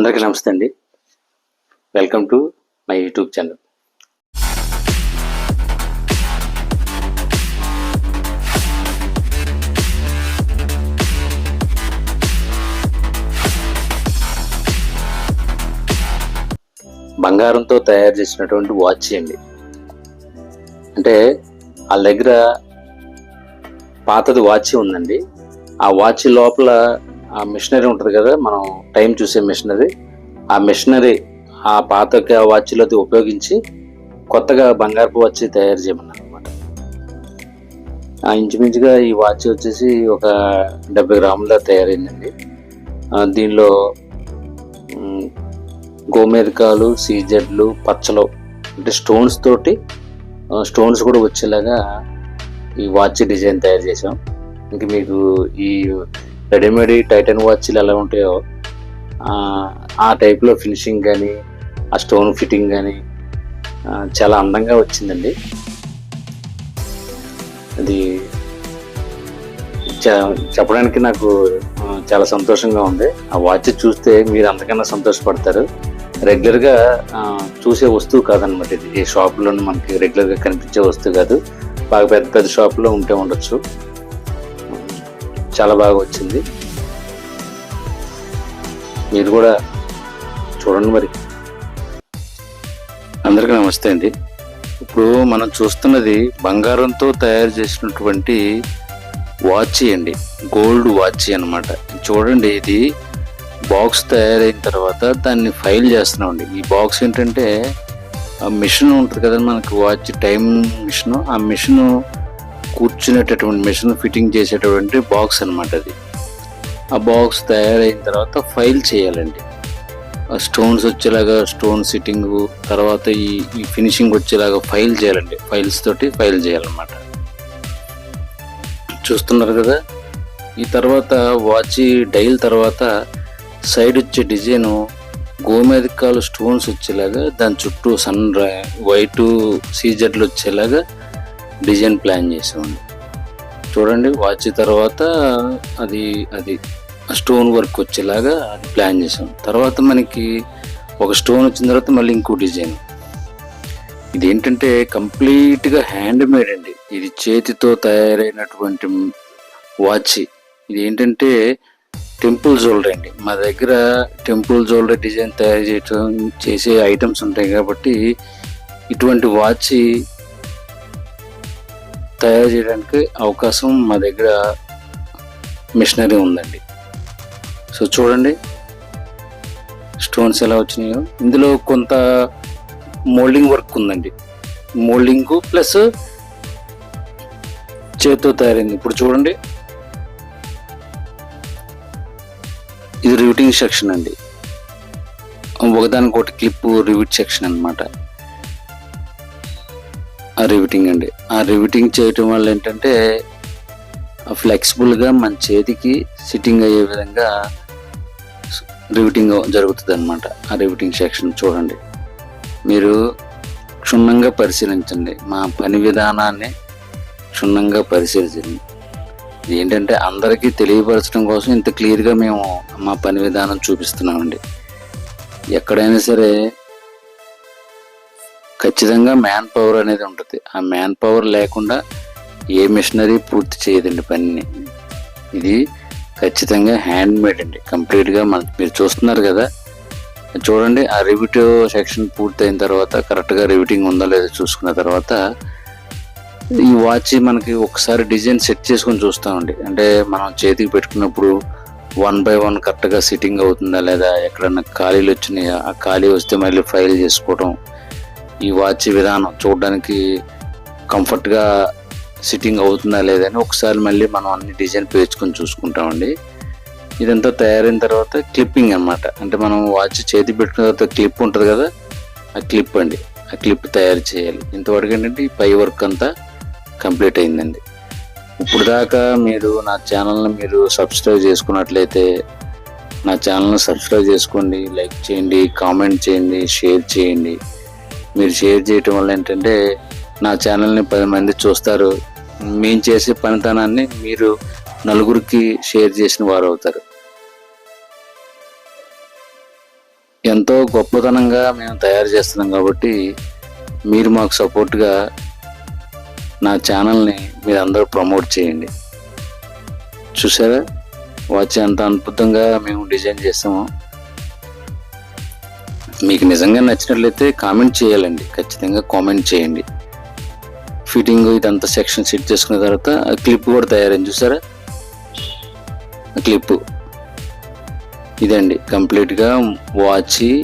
అందరికీ నమస్తే అండి. Welcome to my YouTube channel బంగారంతో తయారు చేసినటువంటి వాచ్ అండి. అంటే వాళ్ళ దగ్గర పాతది వాచ్ ఉందండి. ఆ వాచ్ లోపల ఆ మిషనరీ ఉంటుంది కదా మనం టైం చూసే మిషనరీ ఆ మిషనరీ ఆ పాత వాచ్లో ఉపయోగించి కొత్తగా బంగారపు వాచ్ తయారు చేయమన్నారు అనమాట ఆ ఇంచుమించుగా ఈ వాచ్ వచ్చేసి ఒక డెబ్బై గ్రాముల తయారైందండి. దీనిలో గోమేరికాలు సీజెడ్లు పచ్చలు అంటే స్టోన్స్ తోటి స్టోన్స్ కూడా వచ్చేలాగా ఈ వాచ్ డిజైన్ తయారు చేసాం ఇంక మీకు ఈ రెడీమేడ్ టైటన్ వాచ్లు ఎలా ఉంటాయో ఆ, టైప్లో ఫినిషింగ్ కానీ ఆ స్టోన్ ఫిట్టింగ్ కానీ చాలా అందంగా వచ్చిందండి. అది చ- చెప్పడానికి నాకు చాలా సంతోషంగా ఉంది. ఆ వాచ్ చూస్తే మీరు అంతకన్నా సంతోషపడతారు. రెగ్యులర్గా చూసే వస్తువు కాదనమాట ఇది. ఈ షాపులోనే మనకి రెగ్యులర్గా కనిపించే వస్తువు కాదు. బాగా పెద్ద పెద్ద షాపులో ఉంటే ఉండొచ్చు. చాలా బాగా వచ్చింది. మీరు కూడా చూడండి మరి. అందరికీ నమస్తే అండి. ఇప్పుడు మనం చూస్తున్నది బంగారంతో తయారు చేసినటువంటి వాచ్ అండి. గోల్డ్ వాచ్ అన్నమాట. చూడండి ఇది బాక్స్ తయారైన తర్వాత దాన్ని ఫైల్ చేస్తున్నామండి ఈ బాక్స్ ఏంటంటే ఆ మిషన్ ఉంటుంది కదండి మనకి వాచ్ టైం మిషన్. ఆ మిషన్ కూర్చునేటటువంటి మిషన్ ఫిట్టింగ్ చేసేటటువంటి బాక్స్ అన్నమాట అది. ఆ బాక్స్ తయారైన తర్వాత ఫైల్ చేయాలండి. ఆ స్టోన్స్ వచ్చేలాగా స్టోన్ సిట్టింగ్ తర్వాత ఈ ఈ ఫినిషింగ్ వచ్చేలాగా ఫైల్ చేయాలండి. ఫైల్స్ తోటి ఫైల్ చేయాలన్నమాట. చూస్తున్నారు కదా? ఈ తర్వాత వాచ్ డైల్ తర్వాత సైడ్ వచ్చే డిజైన్ గోమేధికాలు స్టోన్స్ వచ్చేలాగా దాని చుట్టూ సన్ వైట్ సీజెడ్లు వచ్చేలాగా డిజైన్ ప్లాన్ చేసామండి చూడండి వాచ్ తర్వాత అది అది స్టోన్ వర్క్ వచ్చేలాగా అది ప్లాన్ చేసాం తర్వాత మనకి ఒక స్టోన్ వచ్చిన తర్వాత మళ్ళీ ఇంకో డిజైన్. ఇది ఏంటంటే కంప్లీట్గా హ్యాండ్ మేడ్ అండి. ఇది చేతితో తయారైనటువంటి వాచ్. ఇది ఏంటంటే టెంపుల్ జ్యువెలరీ అండి. మా దగ్గర టెంపుల్ జ్యువెలరీ డిజైన్ తయారు చేయటం చేసే ఐటమ్స్ ఉంటాయి కాబట్టి ఇటువంటి వాచ్ తయారు చేయడానికి అవకాశం మా దగ్గర మిషనరీ ఉందండి. సో చూడండి. స్టోన్స్ ఎలా వచ్చినాయో. ఇందులో కొంత మోల్డింగ్ వర్క్ ఉందండి. మోల్డింగ్ ప్లస్ చేతితో తయారైంది. ఇప్పుడు చూడండి. ఇది రివిటింగ్ సెక్షన్ అండి. ఒకదానికి ఒకటి క్లిప్ రివిట్ సెక్షన్ అనమాట ఆ రివిటింగ్ అండి. ఆ రివిటింగ్ చేయటం వల్ల ఏంటంటే ఫ్లెక్సిబుల్గా మన చేతికి సిట్టింగ్ అయ్యే విధంగా రివిటింగ్ జరుగుతుంది అనమాట ఆ రివిటింగ్ సెక్షన్ చూడండి. మీరు క్షుణ్ణంగా పరిశీలించండి. మా పని విధానాన్ని క్షుణ్ణంగా పరిశీలించండి. ఏంటంటే అందరికీ తెలియపరచడం కోసం ఇంత క్లియర్గా మేము మా పని విధానం చూపిస్తున్నామండి. ఎక్కడైనా సరే ఖచ్చితంగా మ్యాన్ పవర్ అనేది ఉంటుంది. ఆ మ్యాన్ పవర్ లేకుండా ఏ మిషనరీ పూర్తి చేయదండి పనిని. ఇది ఖచ్చితంగా హ్యాండ్ మేడ్ అండి. కంప్లీట్గా మన మీరు చూస్తున్నారు కదా. చూడండి ఆ రివిట్ సెక్షన్ పూర్తయిన తర్వాత కరెక్ట్గా రివిటింగ్ ఉందో లేదో చూసుకున్న తర్వాత ఈ వాచ్ మనకి ఒకసారి డిజైన్ సెట్ చేసుకొని చూస్తామండి. అంటే మనం చేతికి పెట్టుకున్నప్పుడు వన్ బై వన్ కరెక్ట్గా సిట్టింగ్ అవుతుందా లేదా ఎక్కడన్నా ఖాళీలు వచ్చినాయా? ఆ ఖాళీ వస్తే మళ్ళీ ఫైల్ చేసుకోవడం ఈ వాచ్ విధానం చూడడానికి కంఫర్ట్గా సిట్టింగ్ అవుతుందా లేదని ఒకసారి మళ్ళీ మనం అన్ని డిజైన్ పేర్చుకొని చూసుకుంటామండి. ఇదంతా తయారైన తర్వాత క్లిప్పింగ్ అన్నమాట. అంటే మనం వాచ్ చేతి పెట్టుకున్న తర్వాత క్లిప్ ఉంటుంది కదా ఆ క్లిప్ అండి. ఆ క్లిప్ తయారు చేయాలి. ఇంతవరకు ఏంటంటే ఈ పై వర్క్ అంతా కంప్లీట్ అయిందండి. ఇప్పుడు దాకా మీరు నా ఛానల్ని మీరు సబ్స్క్రైబ్ చేసుకున్నట్లయితే నా ఛానల్ని సబ్స్క్రైబ్ చేసుకోండి లైక్ చేయండి కామెంట్ చేయండి షేర్ చేయండి. మీరు షేర్ చేయటం వల్ల ఏంటంటే నా ఛానల్ని పది మంది చూస్తారు. మేము చేసే పనితనాన్ని మీరు నలుగురికి షేర్ చేసిన వారు అవుతారు. ఎంతో గొప్పతనంగా మేము తయారు చేస్తున్నాం కాబట్టి మీరు మాకు సపోర్ట్గా నా ఛానల్ని మీరు అందరూ ప్రమోట్ చేయండి. చూసారా? వాచ్ ఎంత అద్భుతంగా మేము డిజైన్ చేస్తాము మీకు నిజంగా నచ్చినట్లయితే కామెంట్ చేయాలండి. ఖచ్చితంగా కామెంట్ చేయండి. ఫిట్టింగ్ ఇదంతా సెక్షన్ సెట్ చేసుకున్న తర్వాత ఆ క్లిప్ కూడా తయారైంది చూసారా? ఆ క్లిప్. ఇదండి. కంప్లీట్గా వాచ్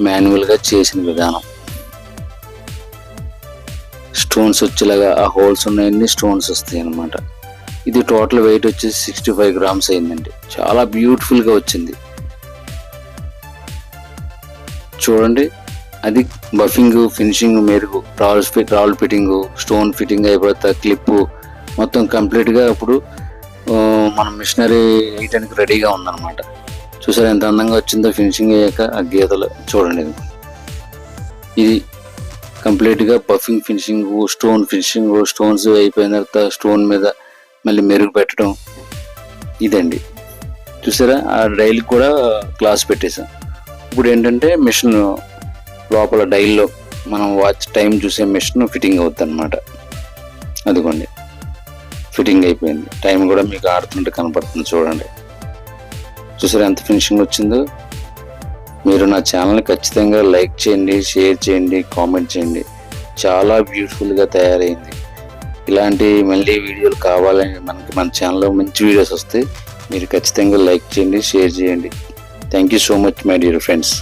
మాన్యువల్గా చేసిన విధానం. స్టోన్స్ వచ్చేలాగా ఆ హోల్స్ ఉన్నాయన్నీ స్టోన్స్ వస్తాయి అన్నమాట. ఇది టోటల్ వెయిట్ వచ్చేసి సిక్స్టీ ఫైవ్ గ్రామ్స్ అయిందండి. చాలా బ్యూటిఫుల్గా వచ్చింది. చూడండి. అది బఫింగ్ ఫినిషింగ్ మెరుగు రాల్ ఫిట్ రాల్ ఫిట్టింగ్ స్టోన్ ఫిట్టింగ్ అయిపోతా క్లిప్ మొత్తం కంప్లీట్గా ఇప్పుడు మన మిషనరీ వేయడానికి రెడీగా ఉందన్నమాట. చూసారా ఎంత అందంగా వచ్చిందో ఫినిషింగ్ అయ్యాక ఆ గీతలు చూడండి. ఇది. కంప్లీట్గా buffing finishing stone finishing stones అయిపోయిన తర్వాత స్టోన్ మీద మళ్ళీ మెరుగు పెట్టడం ఇదండి. చూసారా? ఆ డైల్కి కూడా క్లాస్ పెట్టేశాను ఇప్పుడు ఏంటంటే మిషన్ లోపల డైల్లో మనం వాచ్ టైం చూసే మిషన్ ఫిట్టింగ్ అవుతుంది అనమాట అదిగోండి. ఫిట్టింగ్ అయిపోయింది. టైం కూడా మీకు ఆడుతుంటే కనపడుతుంది చూడండి. చూసారా ఎంత ఫినిషింగ్ వచ్చిందో? మీరు నా ఛానల్ని ఖచ్చితంగా లైక్ చేయండి షేర్ చేయండి కామెంట్ చేయండి. చాలా బ్యూటిఫుల్గా తయారైంది. ఇలాంటి మళ్ళీ వీడియోలు కావాలని మనకి మన ఛానల్లో మంచి వీడియోస్ వస్తాయి మీరు ఖచ్చితంగా లైక్ చేయండి షేర్ చేయండి. Thank you so much my dear friends